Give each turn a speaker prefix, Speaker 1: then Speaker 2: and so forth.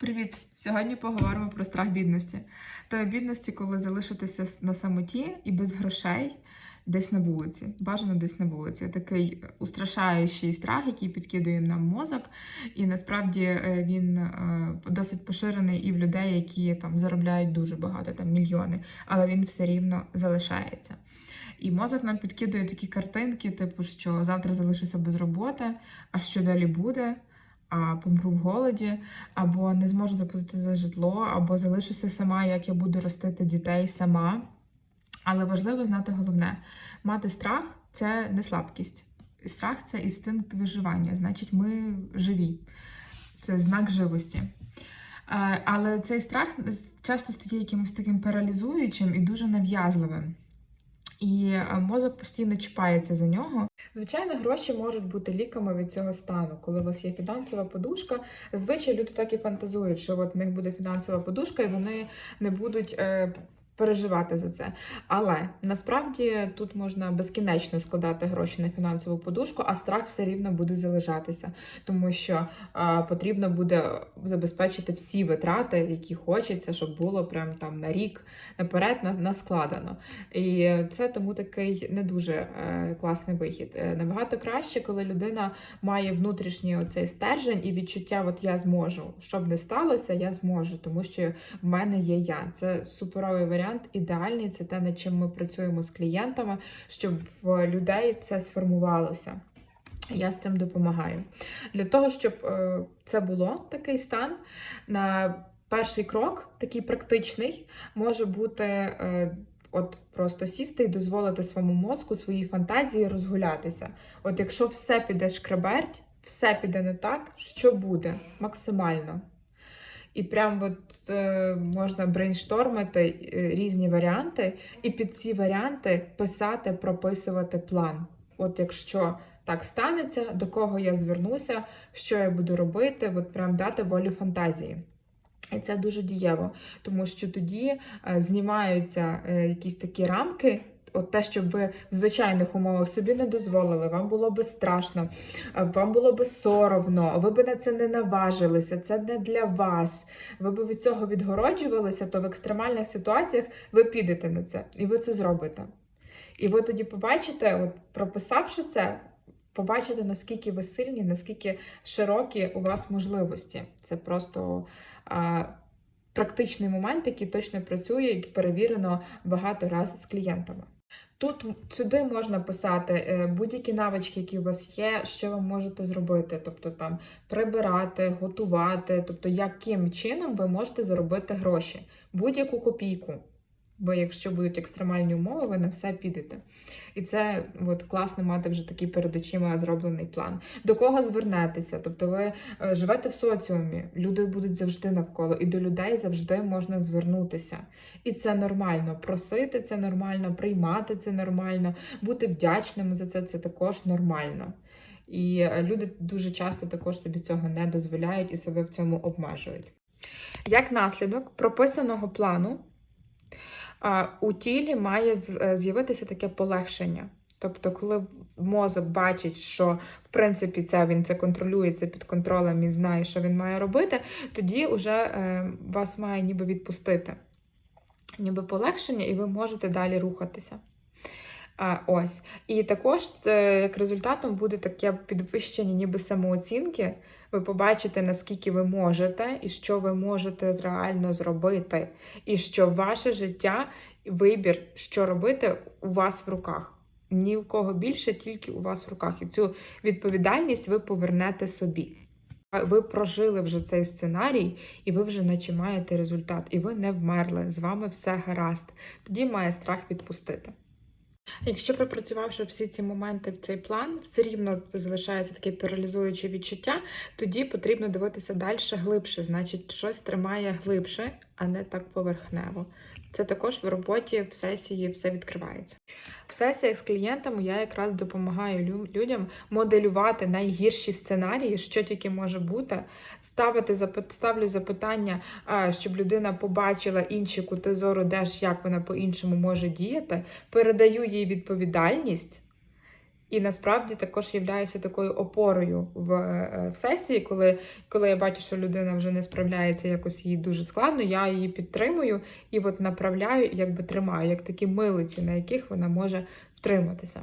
Speaker 1: Привіт! Сьогодні поговоримо про страх бідності. Тої бідності, коли залишитися на самоті і без грошей десь на вулиці. Бажано десь на вулиці. Такий устрашаючий страх, який підкидує нам мозок. І насправді е, він е, досить поширений і в людей, які там заробляють дуже багато, там мільйони, але він все рівно залишається. І мозок нам підкидує такі картинки, типу, що завтра залишуся без роботи, а що далі буде? А помру в голоді, або не зможу заплатити за житло, або залишуся сама, як я буду ростити дітей сама. Але важливо знати головне: мати страх це не слабкість. Страх це інстинкт виживання, значить, ми живі, це знак живості. Але цей страх часто стає якимось таким паралізуючим і дуже нав'язливим. І е, мозок постійно чіпається за нього. Звичайно, гроші можуть бути ліками від цього стану. Коли у вас є фінансова подушка, звичайно люди так і фантазують, що от в них буде фінансова подушка, і вони не будуть. Е, Переживати за це. Але насправді тут можна безкінечно складати гроші на фінансову подушку, а страх все рівно буде залишатися, тому що а, потрібно буде забезпечити всі витрати, які хочеться, щоб було прям там на рік наперед на, наскладено. І це тому такий не дуже е, класний вихід. Е, набагато краще, коли людина має внутрішній оцей стержень і відчуття, от я зможу. Щоб не сталося, я зможу, тому що в мене є я. Це суперовий варіант ідеальний, це те, над чим ми працюємо з клієнтами, щоб в людей це сформувалося. Я з цим допомагаю. Для того, щоб е, це було такий стан, на перший крок, такий практичний, може бути. Е, От просто сісти і дозволити своєму мозку, своїй фантазії розгулятися. От якщо все піде шкреберть, все піде не так, що буде максимально. І прям от е, можна брейнштормити е, різні варіанти, і під ці варіанти писати, прописувати план. От якщо так станеться, до кого я звернуся, що я буду робити, от прям дати волю фантазії. І це дуже дієво, тому що тоді е, знімаються е, якісь такі рамки, От те, щоб ви в звичайних умовах собі не дозволили, вам було би страшно, е, вам було би соромно, ви би на це не наважилися, це не для вас. Ви б від цього відгороджувалися, то в екстремальних ситуаціях ви підете на це і ви це зробите. І ви тоді побачите, от прописавши це, побачите, наскільки ви сильні, наскільки широкі у вас можливості. Це просто. А, Практичний момент, який точно працює, і перевірено багато разів з клієнтами. Тут сюди можна писати е, будь-які навички, які у вас є, що ви можете зробити. Тобто там прибирати, готувати, тобто яким чином ви можете заробити гроші, будь-яку копійку. Бо якщо будуть екстремальні умови, ви на все підете. І це от, класно мати вже такий перед очима зроблений план. До кого звернетеся? Тобто ви е, живете в соціумі, люди будуть завжди навколо, і до людей завжди можна звернутися. І це нормально. Просити це нормально, приймати це нормально, бути вдячними за це це також нормально. І е, люди дуже часто також собі цього не дозволяють і себе в цьому обмежують. Як наслідок прописаного плану у тілі має е, з'явитися таке полегшення. Тобто, коли мозок бачить, що в принципі це він це контролює, це під контролем, він знає, що він має робити, тоді вже е, вас має ніби відпустити, ніби полегшення, і ви можете далі рухатися. Ось. І також це, як результатом буде таке підвищення ніби самооцінки. Ви побачите, наскільки ви можете, і що ви можете реально зробити, і що ваше життя, вибір, що робити, у вас в руках. Ні в кого більше, тільки у вас в руках. І цю відповідальність ви повернете собі. Ви прожили вже цей сценарій, і ви вже наче маєте результат, і ви не вмерли. З вами все гаразд. Тоді має страх відпустити. Якщо пропрацювавши всі ці моменти в цей план, все рівно залишається таке паралізуюче відчуття, тоді потрібно дивитися далі глибше, значить, щось тримає глибше, а не так поверхнево. Це також в роботі в сесії все відкривається. В сесіях з клієнтами я якраз допомагаю людям моделювати найгірші сценарії, що тільки може бути, ставити ставлю запитання, щоб людина побачила інші кути зору, де ж як вона по-іншому може діяти, передаю їй відповідальність. І насправді також являюся такою опорою в, е, в сесії, коли, коли я бачу, що людина вже не справляється, якось їй дуже складно, я її підтримую і от направляю, якби тримаю, як такі милиці, на яких вона може втриматися.